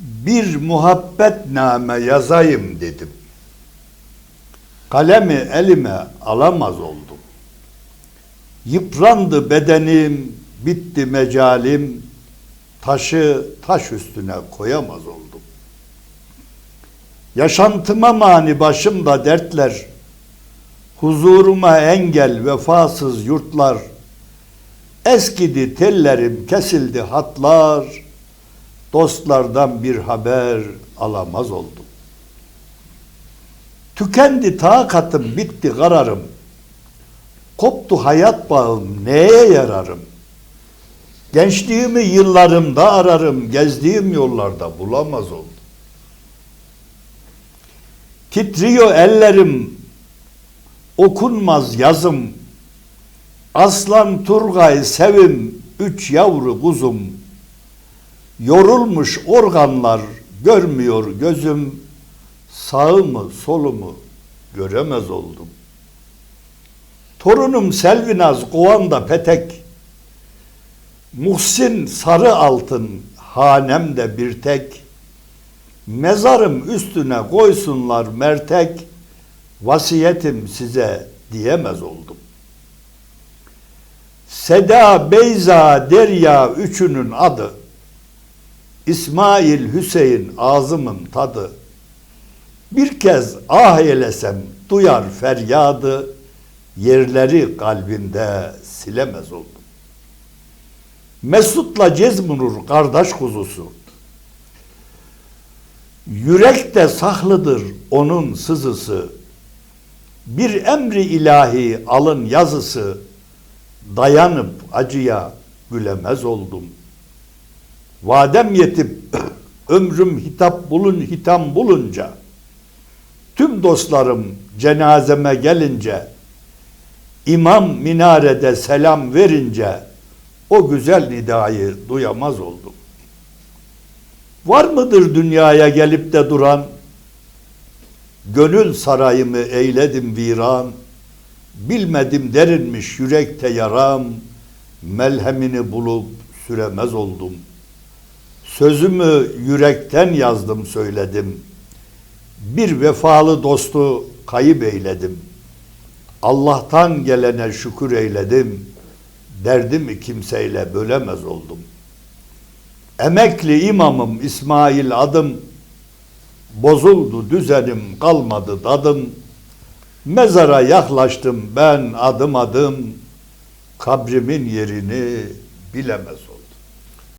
bir muhabbetname yazayım dedim. Kalemi elime alamaz oldum. Yıprandı bedenim, bitti mecalim, taşı taş üstüne koyamaz oldum. Yaşantıma mani başımda dertler, huzuruma engel vefasız yurtlar, eskidi tellerim kesildi hatlar, dostlardan bir haber alamaz oldum. Tükendi takatım, bitti kararım. Koptu hayat bağım, neye yararım? Gençliğimi yıllarımda ararım, gezdiğim yollarda bulamaz oldum. Titriyor ellerim, okunmaz yazım. Aslan Turgay sevim, üç yavru kuzum. Yorulmuş organlar görmüyor gözüm. Sağımı solumu göremez oldum. Torunum Selvinaz Kovan'da petek. Muhsin sarı altın hanemde bir tek. Mezarım üstüne koysunlar mertek. Vasiyetim size diyemez oldum. Seda, Beyza, Derya üçünün adı. İsmail, Hüseyin ağzımın tadı. Bir kez ah eylesem duyar feryadı. Yerleri kalbinde silemez oldum. Mesut'la Cezmunur kardeş kuzusu. Yürekte saklıdır onun sızısı. Bir emri ilahi alın yazısı. Dayanıp acıya gülemez oldum. Vadem yetip ömrüm hitap bulun hitam bulunca tüm dostlarım cenazeme gelince imam minarede selam verince o güzel nidayı duyamaz oldum. Var mıdır dünyaya gelip de duran gönül sarayımı eyledim viran bilmedim derinmiş yürekte yaram melhemini bulup süremez oldum. Sözümü yürekten yazdım söyledim. Bir vefalı dostu kayıp eyledim. Allah'tan gelene şükür eyledim. Derdimi kimseyle bölemez oldum. Emekli imamım İsmail adım. Bozuldu düzenim kalmadı dadım. Mezara yaklaştım ben adım adım. Kabrimin yerini bilemez